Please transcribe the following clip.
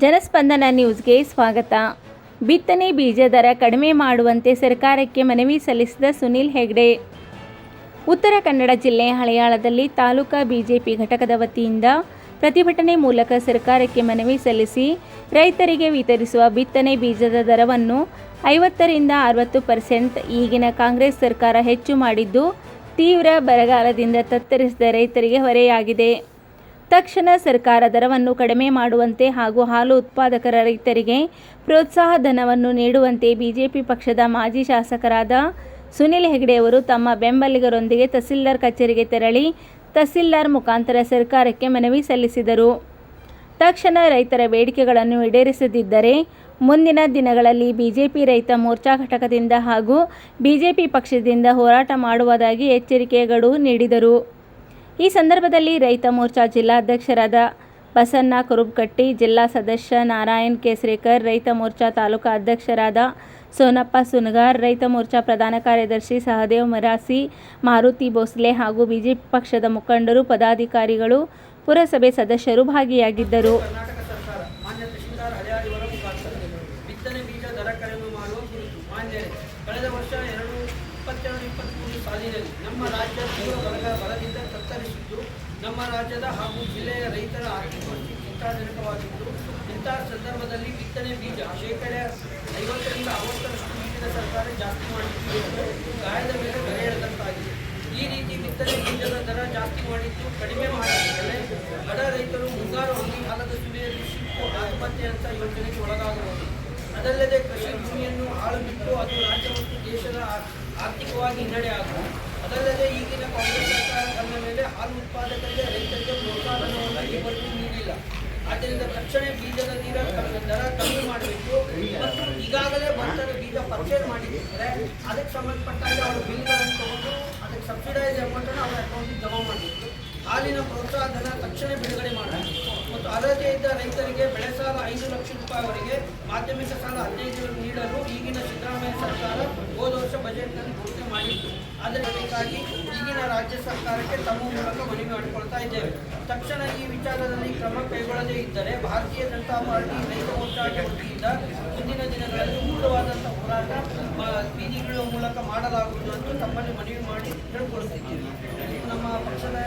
ಜನಸ್ಪಂದನ ನ್ಯೂಸ್ಗೆ ಸ್ವಾಗತ. ಬಿತ್ತನೆ ಬೀಜ ದರ ಕಡಿಮೆ ಮಾಡುವಂತೆ ಸರ್ಕಾರಕ್ಕೆ ಮನವಿ ಸಲ್ಲಿಸಿದ ಸುನಿಲ್ ಹೆಗ್ಡೆ. ಉತ್ತರ ಕನ್ನಡ ಜಿಲ್ಲೆ ಹಳೆಯಾಳದಲ್ಲಿ ತಾಲೂಕಾ ಬಿಜೆಪಿ ಘಟಕದ ವತಿಯಿಂದ ಪ್ರತಿಭಟನೆ ಮೂಲಕ ಸರ್ಕಾರಕ್ಕೆ ಮನವಿ ಸಲ್ಲಿಸಿ ರೈತರಿಗೆ ವಿತರಿಸುವ ಬಿತ್ತನೆ ಬೀಜದ ದರವನ್ನು ಐವತ್ತರಿಂದ ಅರವತ್ತು ಪರ್ಸೆಂಟ್ ಈಗಿನ ಕಾಂಗ್ರೆಸ್ ಸರ್ಕಾರ ಹೆಚ್ಚು ಮಾಡಿದ್ದು ತೀವ್ರ ಬರಗಾಲದಿಂದ ತತ್ತರಿಸಿದ ರೈತರಿಗೆ ಹೊರೆಯಾಗಿದೆ. ತಕ್ಷಣ ಸರ್ಕಾರ ದರವನ್ನು ಕಡಿಮೆ ಮಾಡುವಂತೆ ಹಾಗೂ ಹಾಲು ಉತ್ಪಾದಕರ ರೈತರಿಗೆ ಪ್ರೋತ್ಸಾಹ ಧನವನ್ನು ನೀಡುವಂತೆ ಬಿಜೆಪಿ ಪಕ್ಷದ ಮಾಜಿ ಶಾಸಕರಾದ ಸುನಿಲ್ ಹೆಗ್ಡೆಯವರು ತಮ್ಮ ಬೆಂಬಲಿಗರೊಂದಿಗೆ ತಹಸೀಲ್ದಾರ್ ಕಚೇರಿಗೆ ತೆರಳಿ ತಹಸೀಲ್ದಾರ್ ಮುಖಾಂತರ ಸರ್ಕಾರಕ್ಕೆ ಮನವಿ ಸಲ್ಲಿಸಿದರು. ತಕ್ಷಣ ರೈತರ ಬೇಡಿಕೆಗಳನ್ನು ಈಡೇರಿಸದಿದ್ದರೆ ಮುಂದಿನ ದಿನಗಳಲ್ಲಿ ಬಿಜೆಪಿ ರೈತ ಮೋರ್ಚಾ ಘಟಕದಿಂದ ಹಾಗೂ ಬಿಜೆಪಿ ಪಕ್ಷದಿಂದ ಹೋರಾಟ ಮಾಡುವುದಾಗಿ ಎಚ್ಚರಿಕೆಗಳು ನೀಡಿದರು. ಈ ಸಂದರ್ಭದಲ್ಲಿ ರೈತ ಮೋರ್ಚಾ ಜಿಲ್ಲಾಧ್ಯಕ್ಷರಾದ ಬಸಣ್ಣ ಕುರುಬ್ಕಟ್ಟಿ, ಜಿಲ್ಲಾ ಸದಸ್ಯ ನಾರಾಯಣ್ ಕೇಸರೇಕರ್, ರೈತ ಮೋರ್ಚಾ ತಾಲೂಕಾ ಅಧ್ಯಕ್ಷರಾದ ಸೋನಪ್ಪ ಸುನಗಾರ್, ರೈತ ಮೋರ್ಚಾ ಪ್ರಧಾನ ಕಾರ್ಯದರ್ಶಿ ಸಹದೇವ್ ಮರಾಸಿ, ಮಾರುತಿ ಭೋಸ್ಲೆ ಹಾಗೂ ಬಿಜೆಪಿ ಪಕ್ಷದ ಮುಖಂಡರು, ಪದಾಧಿಕಾರಿಗಳು, ಪುರಸಭೆ ಸದಸ್ಯರು ಭಾಗಿಯಾಗಿದ್ದರು. ಕಳೆದ ವರ್ಷ ಎರಡು ಸಾಲಿನಲ್ಲಿ ನಮ್ಮ ರಾಜ್ಯ ಬರಗ ಬರದಿಂದ ತತ್ತರಿಸಿದ್ದು, ನಮ್ಮ ರಾಜ್ಯದ ಹಾಗೂ ಜಿಲ್ಲೆಯ ರೈತರ ಆರ್ಥಿಕ ಪರಿಸ್ಥಿತಿ ಚಿಂತಾಜನಕವಾಗಿದ್ದು ಇಂತಹ ಸಂದರ್ಭದಲ್ಲಿ ಬಿತ್ತನೆ ಬೀಜ ಶೇಕಡ ಐವತ್ತರಿಂದ ಅರವತ್ತರಷ್ಟು ಈಗಿನ ಸರ್ಕಾರ ಜಾಸ್ತಿ ಮಾಡಿದ್ದು ಗಾಯದ ಮೇಲೆ ಬೆಲೆ ಎಳೆದಂತಾಗಿದೆ. ಈ ರೀತಿ ಬಿತ್ತನೆ ಬೀಜದ ದರ ಜಾಸ್ತಿ ಮಾಡಿದ್ದು ಕಡಿಮೆ ಮಾಡಿದ್ದರೆ ಬಡ ರೈತರು ಮುಂಗಾರು ಮಳೆಗಾಲದ ಸುಳಿಯಲ್ಲಿ ಸಿಕ್ಕು ಆತ್ಮಹತ್ಯೆಯಂತ ಯೋಜನೆಗೆ ಒಳಗಾಗಬಹುದು ಅದಲ್ಲದೆ ಕೃಷಿ ಭೂಮಿಯನ್ನು ಹಾಳು ಬಿಟ್ಟು ಅದು ರಾಜ್ಯ ಮತ್ತು ದೇಶದ ಆ- ಹಿನ್ನಡೆ ಆಗುವ. ಅದಲ್ಲದೆ ಈಗಿನ ಕಾಂಗ್ರೆಸ್ ಸರ್ಕಾರ ತನ್ನ ಮೇಲೆ ಹಾಲು ಉತ್ಪಾದಕರಿಗೆ, ರೈತರಿಗೆ ಪ್ರೋತ್ಸಾಹವನ್ನು ಇವತ್ತು ನೀಡಿಲ್ಲ. ಆದ್ದರಿಂದ ತಕ್ಷಣ ಬೀಜದ ನೀರ ದರ ಕಮ್ಮಿ ಮಾಡಬೇಕು ಮತ್ತು ಈಗಾಗಲೇ ಭತ್ತದ ಬೀಜ ಪರ್ಚೇಸ್ ಮಾಡಿದ್ರೆ ಅದಕ್ಕೆ ಸಂಬಂಧಪಟ್ಟಂತೆ ಅವರು ಬಿಲ್ಗಳನ್ನು ತಗೊಂಡು ಅದಕ್ಕೆ ಸಬ್ಸಿಡೈಸ್ ಅಮೌಂಟನ್ನು ಅವರ ಅಕೌಂಟಿಗೆ ಜಮಾ ಮಾಡಬೇಕು ಹಾಲಿನ ಪ್ರೋತ್ಸಾಹ ಧನ ತಕ್ಷಣ ಬಿಡುಗಡೆ ಮಾಡಬೇಕು. ಮತ್ತು ಅರ್ಹತೆ ಇದ್ದ ರೈತರಿಗೆ ಬೆಳೆ ಸಾಲ ಐದು ಲಕ್ಷ ರೂಪಾಯಿವರೆಗೆ ಮಾಧ್ಯಮಿಕ ಸಾಲ ಹದಿನೈದು ನೀಡಲು ಈಗಿನ ಸಿದ್ದರಾಮಯ್ಯ ಸರ್ಕಾರ ಹೋದ ವರ್ಷ ಬಜೆಟ್ನಲ್ಲಿ ಘೋಷಣೆ ಆದರೆ ಅದಕ್ಕಾಗಿ ಈಗಿನ ರಾಜ್ಯ ಸರ್ಕಾರಕ್ಕೆ ತಮ್ಮ ಮೂಲಕ ಮನವಿ ಮಾಡಿಕೊಳ್ತಾ ಇದ್ದೇವೆ. ತಕ್ಷಣ ಈ ವಿಚಾರದಲ್ಲಿ ಕ್ರಮ ಕೈಗೊಳ್ಳದೇ ಇದ್ದರೆ ಭಾರತೀಯ ಜನತಾ ಪಾರ್ಟಿ ರೈತ ಹೋರಾಟ ವತಿಯಿಂದ ಮುಂದಿನ ದಿನಗಳಲ್ಲಿ ಉಗ್ರವಾದಂಥ ಹೋರಾಟ ಬೀದಿಗಳ ಮೂಲಕ ಮಾಡಲಾಗುವುದು ಅಂತ ತಮ್ಮಲ್ಲಿ ಮನವಿ ಮಾಡಿ ಹೇಳಿಕೊಳ್ಳುತ್ತಿದ್ದೀವಿ ನಮ್ಮ ಪಕ್ಷದ